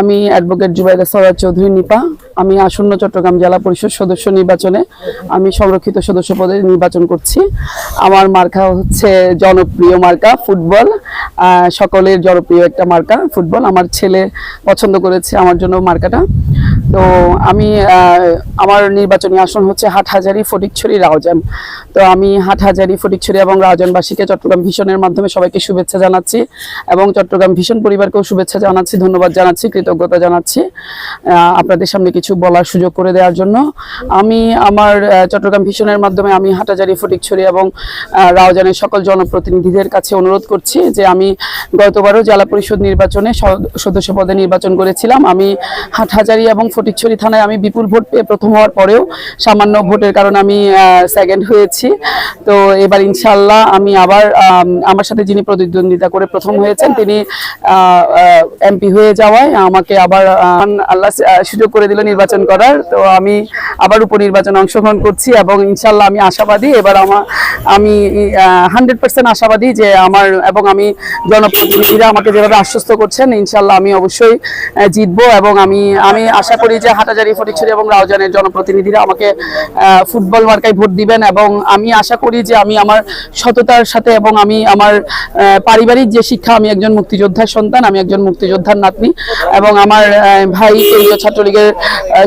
আমি অ্যাডভোকেট জুবাইদা সরাজ চৌধুরী নিপা, আমি আসন্ন চট্টগ্রাম জেলা পরিষদ সদস্য নির্বাচনে আমি সংরক্ষিত সদস্য পদে নির্বাচন করছি। আমার মার্কা হচ্ছে জনপ্রিয় মার্কা, ফুটবল সকলের জনপ্রিয় একটা মার্কা, ফুটবল। আমার ছেলে পছন্দ করেছে আমার জন্য মার্কাটা। তো আমি আমার নির্বাচনী আসন হচ্ছে হাটহাজারি ফটিকছড়ি রাউজান। তো আমি হাটহাজারি ফটিকছড়ি এবং রাউজানবাসীকে চট্টগ্রাম ভীষণের মাধ্যমে সবাইকে শুভেচ্ছা জানাচ্ছি এবং চট্টগ্রাম ভীষণ পরিবারকেও শুভেচ্ছা জানাচ্ছি ধন্যবাদ জানাচ্ছি কৃতজ্ঞতা জানাচ্ছি আপনাদের সামনে কিছু বলার সুযোগ করে দেওয়ার জন্য। আমি আমার চট্টগ্রাম ভীষণের মাধ্যমে আমি হাটাজারি ফটিকছড়ি এবং আহ, রাউজানের সকল জনপ্রতিনিধিদের কাছে অনুরোধ করছি যে আমি গতবারও জেলা পরিষদ নির্বাচনে সদস্য পদে নির্বাচন করেছিলাম। আমি হাটহাজারি এবং ফটিকছড়ি থানায় আমি বিপুল ভোট পেয়ে প্রথম হওয়ার পরেও সামান্য ভোটের কারণে আমি সেকেন্ড হয়েছি। তো এবার ইনশাল্লাহ আমি আবার আমার সাথে যিনি প্রতিদ্বন্দ্বিতা করে প্রথম হয়েছেন, তিনি এমপি হয়ে যাওয়ায় আমাকে আবার আল্লাহ সুযোগ করে দিল নির্বাচন করার। তো আমি আবার উপনির্বাচনে অংশগ্রহণ করছি এবং ইনশাল্লাহ আমি আশাবাদী, এবার আমার আমি হান্ড্রেড পার্সেন্ট আশাবাদী যে আমার এবং আমি জনপ্রতিনিধিরা আমাকে যেভাবে আশ্বস্ত করছেন ইনশাল্লাহ আমি অবশ্যই জিতবো এবং আমি আমি আশা করি যে হাটাজারি ফটিকছড়ি এবং রাউজানের জনপ্রতিনিধিরা আমাকে ফুটবল মার্কায় ভোট দিবেন এবং আমি আশা করি যে আমি আমার সততার সাথে এবং আমি আমার পারিবারিক যে শিক্ষা, আমি একজন মুক্তিযোদ্ধার সন্তান, আমি একজন মুক্তিযোদ্ধার নাতনি এবং আমার ভাই, কেন্দ্রীয় ছাত্রলীগের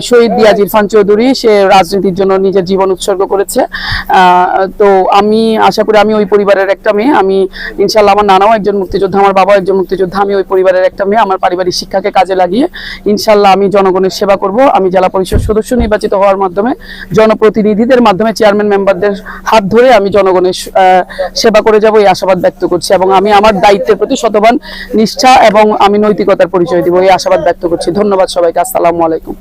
শহীদ দিয়াজ ইরফান চৌধুরী রাজনীতির জন্য নিজের জীবন উৎসর্গ করেছে। তো আমি আশা করি আমি ওই পরিবারের একটা মেয়ে। আমি ইনশাল্লাহ আমার নানাও একজন মুক্তিযোদ্ধা, আমার বাবাও একজন মুক্তিযোদ্ধা। আমি ওই পরিবারের একটা মেয়ে, আমার পারিবারিক শিক্ষাকে কাজে লাগিয়ে ইনশাল্লাহ আমি জনগণের সেবা করব। আমি জেলা পরিষদ সদস্য নির্বাচিত হওয়ার মাধ্যমে, জনপ্রতিনিধিদের মাধ্যমে, চেয়ারম্যান মেম্বারদের হাত ধরে আমি জনগণের সেবা করে যাব, এই আশাবাদ ব্যক্ত করছি এবং আমি আমার দায়িত্বের প্রতি শতবান নিষ্ঠা এবং আমি নৈতিকতার পরিচয় দিব, এই আশাবাদ ব্যক্ত করছি। ধন্যবাদ সবাইকে। আসসালামু আলাইকুম।